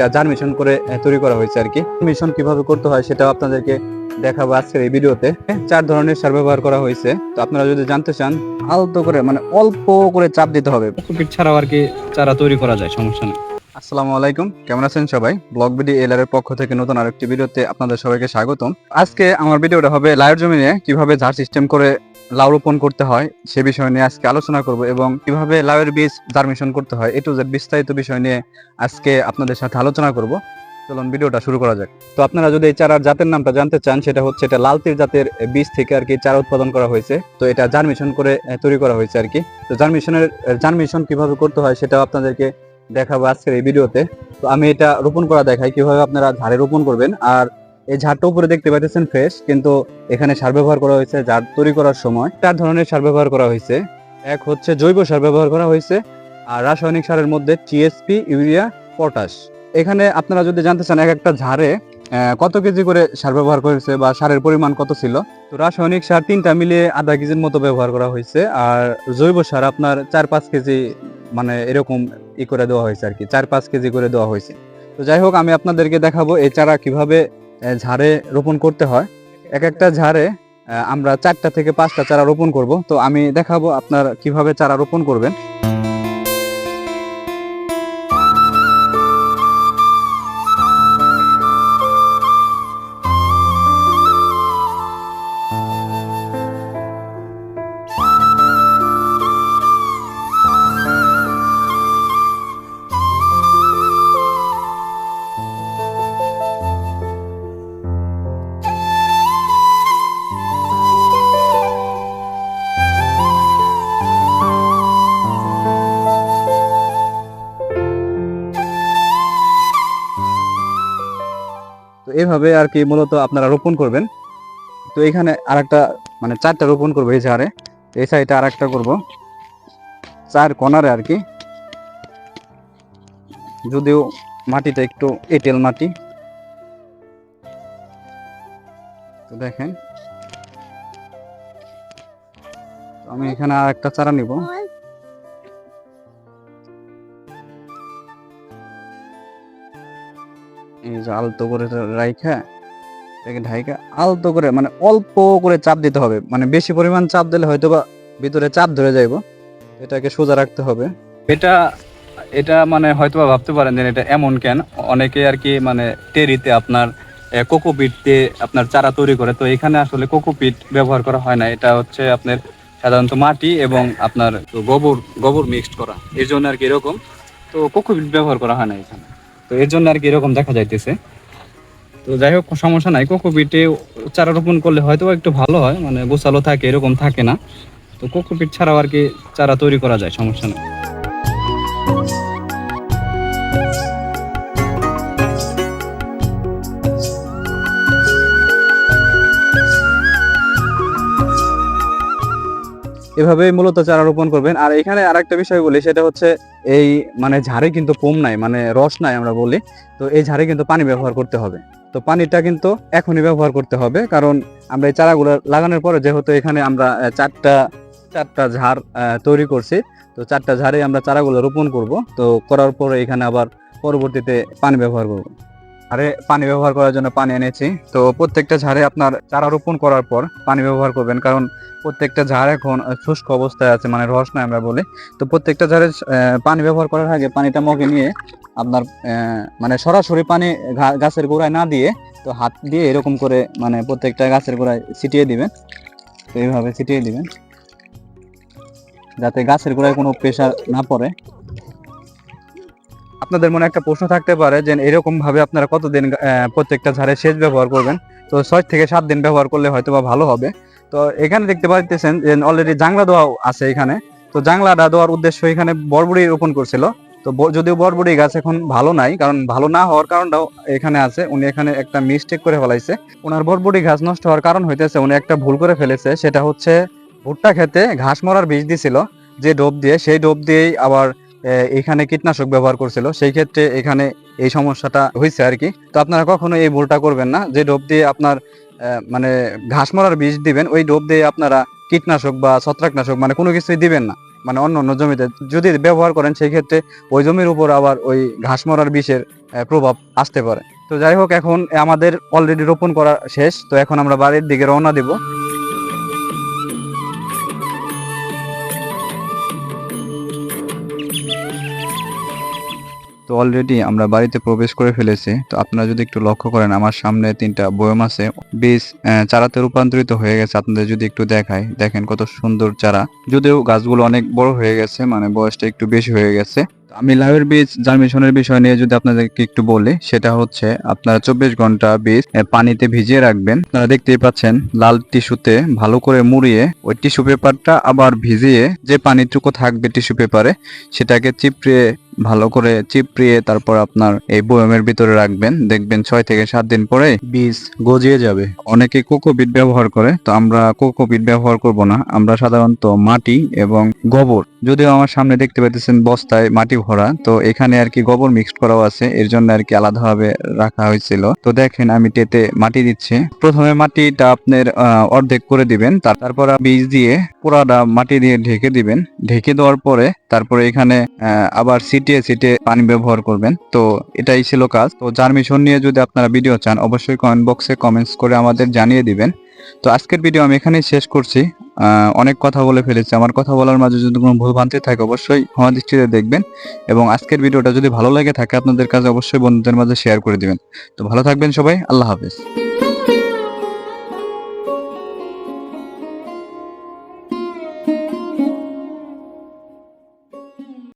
এটা জার্মিশন করে তৈরি করা হয়েছে আর কি। মিশন কীভাবে করতে হয় সেটাও আপনাদেরকে দেখাবো আজকের এই ভিডিওতে। চার ধরনের সার ব্যবহার করা হয়েছে। তো আপনারা যদি জানতে চান আলতো করে মানে অল্প করে চাপ দিতে হবে। ছাড়াও আর কি চারা তৈরি করা যায় সমস্যা নেই। আসসালামু আলাইকুম কেমন আছেন সবাই? ব্লগ বিডি এলার পক্ষ থেকে নতুন আরেকটি ভিডিওতে আপনাদের সবাইকে স্বাগতম। আজকে আমার ভিডিওটা হবে লাউর জমিনে কীভাবে ঝাড় সিস্টেম করে লাউ রোপণ করতে হয়, সে বিষয় নিয়ে আজকে আলোচনা করব এবং কীভাবে লাউয়ের বীজ জার্মিশন করতে হয়, এ যে বিস্তারিত বিষয় নিয়ে আজকে আপনাদের সাথে আলোচনা করব। চলুন ভিডিওটা শুরু করা যাক। তো আপনারা যদি এই চারার জাতের নামটা জানতে চান, সেটা হচ্ছে এটা লালতির জাতের বীজ থেকে আর কি চারা উৎপাদন করা হয়েছে। তো এটা জার্মিশন করে তৈরি করা হয়েছে আর কি তো জার্মিশনের জার্মিশন কীভাবে করতে হয় সেটাও আপনাদেরকে দেখাবো আজকের এই ভিডিওতে। তো আমি এটা রোপণ করা দেখাই, কীভাবে আপনারা ঝাড়ে রোপণ করবেন, আর এই ঝাড়টা উপরে দেখতে পাচ্ছেন ফ্রেশ কিন্তু এখানে সার ব্যবহার করা হয়েছে ঝাড় তৈরি করার সময়। চার ধরনের সার ব্যবহার করা হয়েছে। এক হচ্ছে জৈব সার ব্যবহার করা হয়েছে, আর রাসায়নিক সারের মধ্যে টিএসপি ইউরিয়া পটাশ এখানে আপনারা যদি জানতে চান এক একটা ঝাড়ে কত কেজি করে সার ব্যবহার করেছে বা সারের পরিমাণ কত ছিল, তো রাসায়নিক সার তিনটা মিলিয়ে আধা কেজির মতো ব্যবহার করা হয়েছে, আর জৈব সার আপনার চার পাঁচ কেজি মানে এরকম ই করে দেওয়া হয়েছে আর কি, চার পাঁচ কেজি করে দেওয়া হয়েছে। তো যাই হোক, আমি আপনাদেরকে দেখাবো এই চারা কীভাবে ঝাড়ে রোপণ করতে হয়। এক একটা ঝাড়ে আমরা চারটা থেকে পাঁচটা চারা রোপণ করব। তো আমি দেখাবো আপনার কীভাবে চারা রোপণ করবেন। তো এইভাবে আর কি মূলত আপনারা রোপণ করবেন। তো এখানে আরেকটা মানে চারটা রোপণ করব এই ঝাড়ে এই সাইডে আরেকটা করব। চার কোনারে আর কি। যদিও মাটিটা একটু এঁটেল মাটি। তো দেখেন। আমি এখানে আর একটা চারা নিব। এই যে আলতো করে রাইখা এটাকে ঢাইকা আলতো করে মানে অল্প করে চাপ দিতে হবে। মানে বেশি পরিমাণ চাপ দিলে হয়তো বা ভিতরে চাপ ধরে যাইব। এটাকে সোজা রাখতে হবে। এটা এটা মানে হয়তো বা ভাবতে পারেন যে এটা এমন কেন? অনেকে আর কি মানে টেরিতে আপনার কোকোপিট দিয়ে আপনার চারা তৈরি করে। তো এখানে আসলে কোকোপিট ব্যবহার করা হয় না। এটা হচ্ছে আপনার সাধারণত মাটি এবং আপনার গোবর গোবর মিক্সড করা। এর জন্য আর কি এরকম। তো কোকোপিট ব্যবহার করা হয় না এখানে। তো এর জন্য আর কি এরকম দেখা যাইতেছে। তো যাই হোক, সমস্যা নাই। কোকোপিটে চারা রোপণ করলে হয়তো একটু ভালো হয় মানে গোছালো থাকে, এরকম থাকে না। তো কোকোপিট ছাড়াও আর কি চারা তৈরি করা যায়, সমস্যা নেই। এভাবে মূলত চারা রোপণ করবেন। আর এখানে আরেকটা বিষয় বলি, সেটা হচ্ছে এই মানে ঝাড়ে কিন্তু পোম নাই মানে রস নাই আমরা বলি। তো এই ঝাড়ে কিন্তু পানি ব্যবহার করতে হবে। তো পানিটা কিন্তু এখনই ব্যবহার করতে হবে, কারণ আমরা এই চারাগুলো লাগানোর পরে যেহেতু এখানে আমরা চারটা চারটা ঝাড় তৈরি করছি, তো চারটা ঝাড়ে আমরা চারাগুলো রোপণ করব। তো করার পরে এখানে আবার পরবর্তীতে পানি ব্যবহার করব। আরে পানি ব্যবহার করার জন্য পানি এনেছি। তো প্রত্যেকটা ঝাড়ে আপনার চারা রোপণ করার পর পানি ব্যবহার করবেন, কারণ প্রত্যেকটা ঝাড় এখন শুষ্ক অবস্থায় আছে মানে রস নাই আমরা বলি। তো প্রত্যেকটা ঝাড়ে পানি ব্যবহার করার আগে পানিটা মগে নিয়ে আপনার মানে সরাসরি পানি গাছের গোড়ায় না দিয়ে, তো হাত দিয়ে এরকম করে মানে প্রত্যেকটা গাছের গোড়ায় ছিটিয়ে দিবেন। তো এইভাবে ছিটিয়ে দিবেন। যাতে গাছের গোড়ায় কোনো প্রেশার না পড়ে। আপনাদের মনে একটা প্রশ্ন থাকতে পারে যে এরকম ভাবে আপনারা কতদিন প্রত্যেকটা ঝাড়ে সেচ ব্যবহার করবেন? তো ছয় থেকে সাত দিন ব্যবহার করলে হয়তো বা ভালো হবে। তো এখানে দেখতে পাচ্ছেন যে অলরেডি জাংলা দেওয়া আছে এখানে। তো জাংলাটা দেওয়ার উদ্দেশ্য এখানে বরবড়ি রোপণ করছিল। তো যদিও বরবড়ি গাছ এখন ভালো নাই, কারণ ভালো না হওয়ার কারণটাও এখানে আছে। উনি এখানে একটা মিস্টেক করে ফেলাইছে। ওনার বরবড়ি গাছ নষ্ট হওয়ার কারণ হইতেছে, উনি একটা ভুল করে ফেলেছে। সেটা হচ্ছে ভুট্টা খেতে ঘাস মরার বীজ দিছিল, যে ডোব দিয়ে, সেই ডোব দিয়েই আবার এখানে কীটনাশক ব্যবহার করছিল, সেই ক্ষেত্রে এখানে এই সমস্যাটা হয়েছে আর কি। তো আপনারা কখনো এই ভুলটা করবেন না, যে ডোব দিয়ে আপনার মানে ঘাস মরার বীজ দিবেন, ওই ডোব দিয়ে আপনারা কীটনাশক বা ছত্রাকনাশক মানে কোনো কিছুই দিবেন না মানে অন্য অন্য জমিতে। যদি ব্যবহার করেন, সেই ক্ষেত্রে ওই জমির উপর আবার ওই ঘাস মরার বিষের প্রভাব আসতে পারে। তো যাই হোক, এখন আমাদের অলরেডি রোপণ করা শেষ, তো এখন আমরা বাড়ির দিকে রওনা দিব। তো অলরেডি আমরা বাড়িতে প্রবেশ করে ফেলেছি। তো আপনারা যদি একটু লক্ষ্য করেন, আমার সামনে তিনটা বয়ম আছে। বীজ চারাতে রূপান্তরিত হয়ে গেছে। আপনাদের যদি একটু দেখাই, দেখেন কত সুন্দর চারা। যদিও গাছগুলো অনেক বড় হয়ে গেছে মানে বয়সটা একটু বেশি হয়ে গেছে। আমি লাউয়ের বীজ জার্মিশনের বিষয় নিয়ে যদি আপনাদেরকে একটু বলি, সেটা হচ্ছে আপনারা চব্বিশ ঘণ্টা বীজ পানিতে ভিজিয়ে রাখবেন। আপনারা দেখতেই পাচ্ছেন, লাল টিস্যুতে ভালো করে মুড়িয়ে ওই টিস্যু পেপারটা আবার ভিজিয়ে যে পানিটুকু থাকবে টিস্যু পেপারে, সেটাকে চিপড়িয়ে ভালো করে চিপড়িয়ে তারপর আপনার এই বয়মের ভিতরে রাখবেন। দেখবেন ছয় থেকে সাত দিন পরে বীজ গজিয়ে যাবে। অনেকে কোকোপিট ব্যবহার করে, তো আমরা কোকোপিট ব্যবহার করব না। আমরা সাধারণত মাটি এবং গোবর। যদিও আমার সামনে দেখতে পাইতেছেন বস্তায় মাটি ভরা, তো এখানে আর কি গোবর মিক্সড করাও আছে। এর জন্য আর কি আলাদাভাবে রাখা হয়েছিল। তো দেখেন আমি টেতে মাটি দিচ্ছি। প্রথমে মাটিটা আপনার অর্ধেক করে দিবেন। তারপর বীজ দিয়ে পুরাটা মাটি দিয়ে ঢেকে দিবেন। ঢেকে দেওয়ার পরে তারপরে এখানে আবার সিটিয়ে সিটে পানি ব্যবহার করবেন। তো এটাই ছিল কাজ। তো জার্মিশন নিয়ে যদি আপনারা ভিডিও চান, অবশ্যই কমেন্ট বক্সে কমেন্টস করে আমাদের জানিয়ে দিবেন। তো আজকের ভিডিও আমি এখানেই শেষ করছি। অনেক কথা বলে ফেলেছি। আমার কথা বলার মাঝে যদি কোনো ভুল ভ্রান্তি থাকে, অবশ্যই ক্ষমা দৃষ্টিতে দেখবেন। এবং আজকের ভিডিওটা যদি ভালো লাগে থাকে, আপনাদের কাছে অবশ্যই বন্ধুদের মাঝে শেয়ার করে দিবেন। তো ভালো থাকবেন সবাই। আল্লাহ হাফেজ।